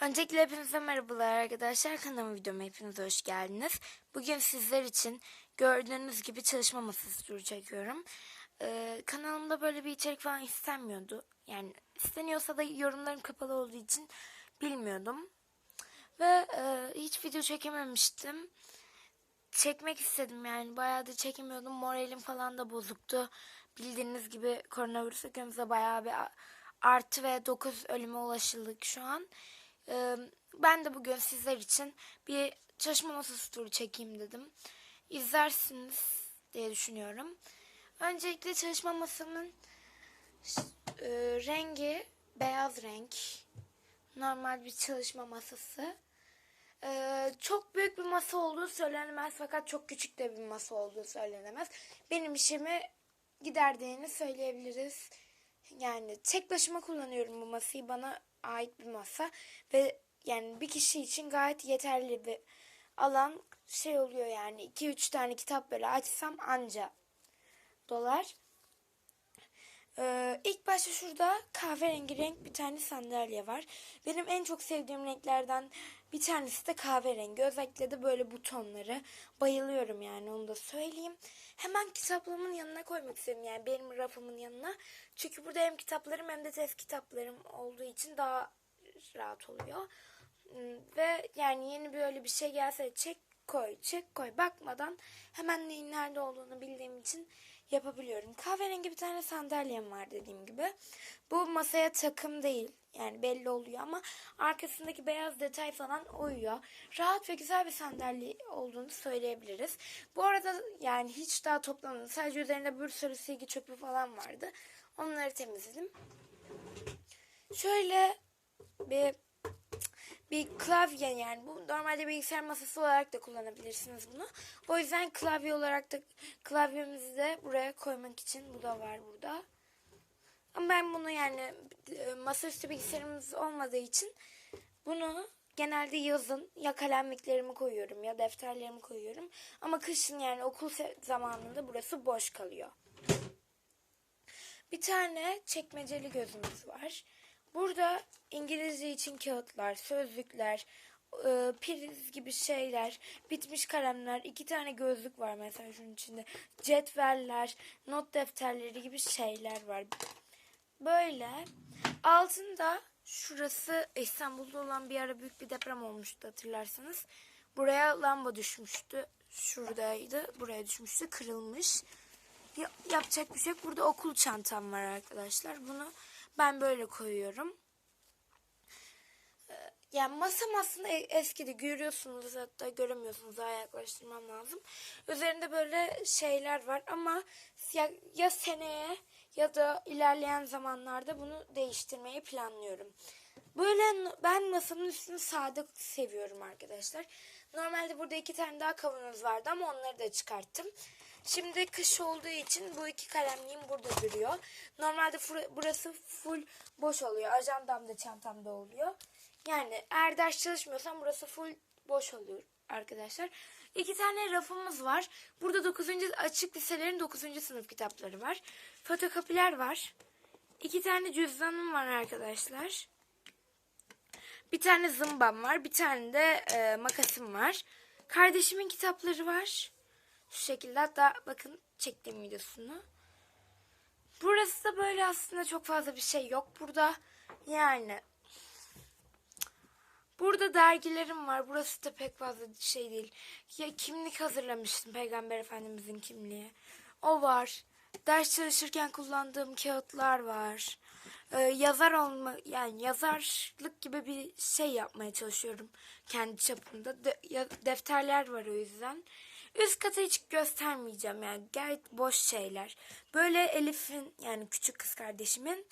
Öncelikle hepinize merhabalar arkadaşlar. Kanalıma videoma hepiniz hoş geldiniz. Bugün sizler için gördüğünüz gibi çalışma masası turu çekiyorum. Ee, kanalımda böyle bir içerik falan istenmiyordu. Yani isteniyorsa da yorumlarım kapalı olduğu için bilmiyordum. Ve e, hiç video çekememiştim. Çekmek istedim yani. Bayağı da çekemiyordum. Moralim falan da bozuktu. Bildiğiniz gibi koronavirüs ülkemizde bayağı bir artı ve 9 ölüme ulaşıldık şu an. Ben de bugün sizler için bir çalışma masası turu çekeyim dedim. İzlersiniz diye düşünüyorum. Öncelikle çalışma masamın rengi beyaz renk. Normal bir çalışma masası. Ee, çok büyük bir masa olduğu söylenemez fakat çok küçük de bir masa olduğu söylenemez. Benim işimi giderdiğini söyleyebiliriz. Yani tek başıma kullanıyorum bu masayı. Bana ait bir masa ve yani bir kişi için gayet yeterli bir alan şey oluyor yani 2-3 tane kitap böyle açsam anca dolar. Ee, ilk başta şurada kahverengi renk bir tane sandalye var. Benim en çok sevdiğim renklerden bir tanesi de kahverengi. Özellikle de böyle butonları. Bayılıyorum yani onu da söyleyeyim. Hemen kitaplığımın yanına koymak istedim yani benim rafımın yanına. Çünkü burada hem kitaplarım hem de test kitaplarım olduğu için daha rahat oluyor. Hmm, Ve yani yeni böyle bir şey gelse çek koy çek koy bakmadan hemen neyin nerede olduğunu bildiğim için yapabiliyorum. Kahverengi bir tane sandalyem var dediğim gibi. Bu masaya takım değil. Yani belli oluyor ama arkasındaki beyaz detay falan uyuyor. Rahat ve güzel bir sandalye olduğunu söyleyebiliriz. Bu arada yani hiç daha toplamadım. Sadece üzerinde bir sürü silgi çöpü falan vardı. Onları temizledim. Şöyle bir bir klavye yani bu normalde bilgisayar masası olarak da kullanabilirsiniz bunu. O yüzden klavye olarak da klavyemizi de buraya koymak için bu da var burada. Ama ben bunu yani e, masaüstü bilgisayarımız olmadığı için bunu genelde yazın ya kalemliklerimi koyuyorum ya defterlerimi koyuyorum. Ama kışın yani okul zamanında burası boş kalıyor. Bir tane çekmeceli gözümüz var. Burada İngilizce için kağıtlar, sözlükler, e, priz gibi şeyler, bitmiş kalemler, iki tane gözlük var mesela şunun içinde. Cetveller, not defterleri gibi şeyler var. Böyle altında şurası İstanbul'da olan bir ara büyük bir deprem olmuştu hatırlarsanız. Buraya lamba düşmüştü. Şuradaydı. Buraya düşmüştü. Kırılmış. Ya- yapacak bir şey yok. Burada okul çantam var arkadaşlar. Bunu ben böyle koyuyorum. Ee, Yani masam aslında e- eskidi. Görüyorsunuz hatta göremiyorsunuz. Daha yaklaştırmam lazım. Üzerinde böyle şeyler var ama ya, ya seneye ya da ilerleyen zamanlarda bunu değiştirmeyi planlıyorum. Böyle ben masamın üstünü sade seviyorum arkadaşlar. Normalde burada iki tane daha kavanoz vardı ama onları da çıkarttım. Şimdi kış olduğu için bu iki kalemliğim burada duruyor. Normalde burası full boş oluyor. Ajandam da çantam da oluyor. Yani eğer ders çalışmıyorsam burası full boş oluyor arkadaşlar. İki tane rafımız var. Burada 9. açık liselerin 9. sınıf kitapları var. Fotokopiler var. İki tane cüzdanım var arkadaşlar. Bir tane zımbam var. Bir tane de e, makasım var. Kardeşimin kitapları var. Şu şekilde hatta bakın çektiğim videosunu. Burası da böyle aslında çok fazla bir şey yok. Burada yani burada dergilerim var. Burası da pek fazla şey değil. Ya kimlik hazırlamıştım Peygamber Efendimizin kimliği. O var. Ders çalışırken kullandığım kağıtlar var. Ee, yazar olma yani yazarlık gibi bir şey yapmaya çalışıyorum kendi çapımda. De- ya- defterler var o yüzden. Üst katı hiç göstermeyeceğim yani gayet boş şeyler. Böyle Elif'in yani küçük kız kardeşimin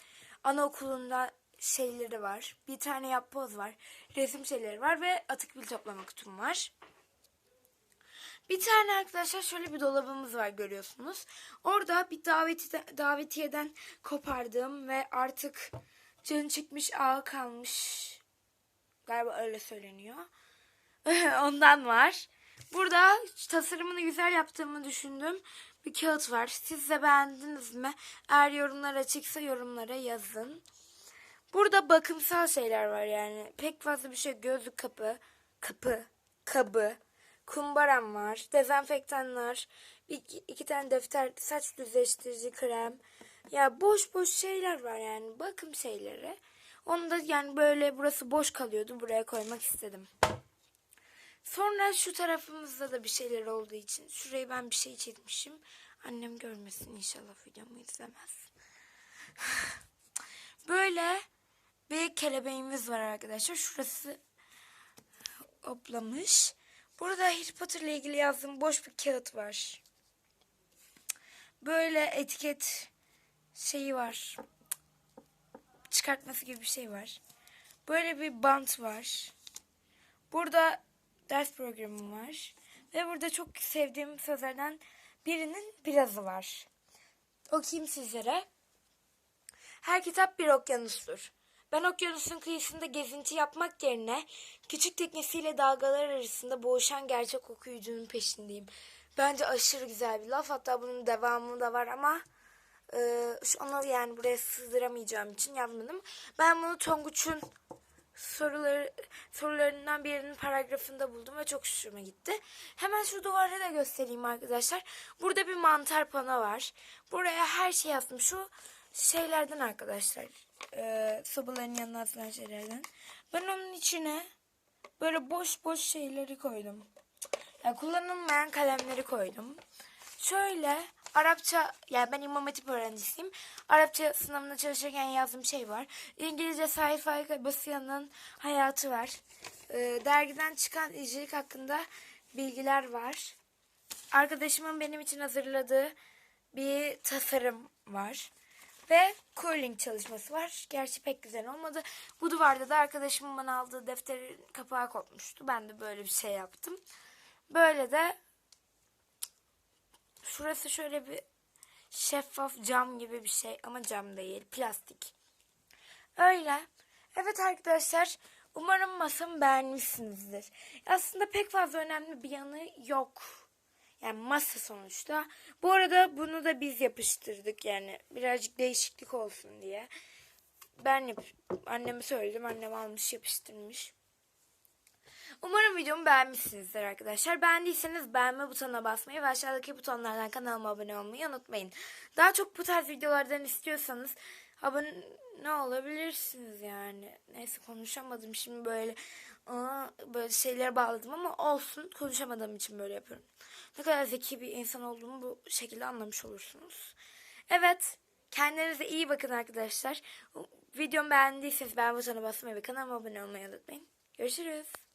anaokulunda şeyleri var. Bir tane yapboz var. Resim şeyleri var ve atık bil toplama kutum var. Bir tane arkadaşlar şöyle bir dolabımız var görüyorsunuz. Orada bir daveti, davetiyeden kopardığım ve artık canı çıkmış ağı kalmış. Galiba öyle söyleniyor. Ondan var. Burada tasarımını güzel yaptığımı düşündüm. Bir kağıt var. Siz de beğendiniz mi? Eğer yorumlar açıksa yorumlara yazın. Burada bakımsal şeyler var yani. Pek fazla bir şey gözlük kapı, kapı, kabı, kumbaram var, dezenfektanlar, iki, iki tane defter, saç düzleştirici krem. Ya boş boş şeyler var yani bakım şeyleri. Onu da yani böyle burası boş kalıyordu. Buraya koymak istedim. Sonra şu tarafımızda da bir şeyler olduğu için şurayı ben bir şey çizmişim. Annem görmesin inşallah videomu izlemez. Böyle bir kelebeğimiz var arkadaşlar. Şurası hoplamış. Burada Harry Potter ile ilgili yazdığım boş bir kağıt var. Böyle etiket şeyi var. Çıkartması gibi bir şey var. Böyle bir bant var. Burada ders programım var. Ve burada çok sevdiğim sözlerden birinin birazı var. Okuyayım sizlere. Her kitap bir okyanustur. Ben okyanusun kıyısında gezinti yapmak yerine küçük teknesiyle dalgalar arasında boğuşan gerçek okuyucunun peşindeyim. Bence aşırı güzel bir laf. Hatta bunun devamı da var ama e, şu- onu yani buraya sığdıramayacağım için yazmadım. Ben bunu Tonguç'un soruları sorularından birinin paragrafında buldum ve çok hoşuma gitti. Hemen şu duvarda da göstereyim arkadaşlar. Burada bir mantar pano var. Buraya her şey yazdım. Şu şeylerden arkadaşlar. E, sobaların yanına atılan şeylerden. Ben onun içine böyle boş boş şeyleri koydum. Yani kullanılmayan kalemleri koydum. Şöyle Arapça yani ben İmam Hatip öğrencisiyim. Arapça sınavına çalışırken yazdığım şey var. İngilizce Faik Basıyan'ın hayatı var. Ee, dergiden çıkan içerik hakkında bilgiler var. Arkadaşımın benim için hazırladığı bir tasarım var. Ve cooling çalışması var. Gerçi pek güzel olmadı. Bu duvarda da arkadaşımın bana aldığı defterin kapağı kopmuştu. Ben de böyle bir şey yaptım. Böyle de şurası şöyle bir şeffaf cam gibi bir şey ama cam değil plastik. Öyle. Evet arkadaşlar umarım masamı beğenmişsinizdir. Aslında pek fazla önemli bir yanı yok. Yani masa sonuçta. Bu arada bunu da biz yapıştırdık yani birazcık değişiklik olsun diye. Ben yap anneme söyledim. Annem almış yapıştırmış. Umarım videomu beğenmişsinizdir arkadaşlar. Beğendiyseniz beğenme butonuna basmayı ve aşağıdaki butonlardan kanalıma abone olmayı unutmayın. Daha çok bu tarz videolardan istiyorsanız abone olabilirsiniz yani. Neyse konuşamadım şimdi böyle aa, böyle şeylere bağladım ama olsun konuşamadığım için böyle yapıyorum. Ne kadar zeki bir insan olduğumu bu şekilde anlamış olursunuz. Evet kendinize iyi bakın arkadaşlar. Videomu beğendiyseniz beğen butonuna basmayı ve kanalıma abone olmayı unutmayın. Görüşürüz.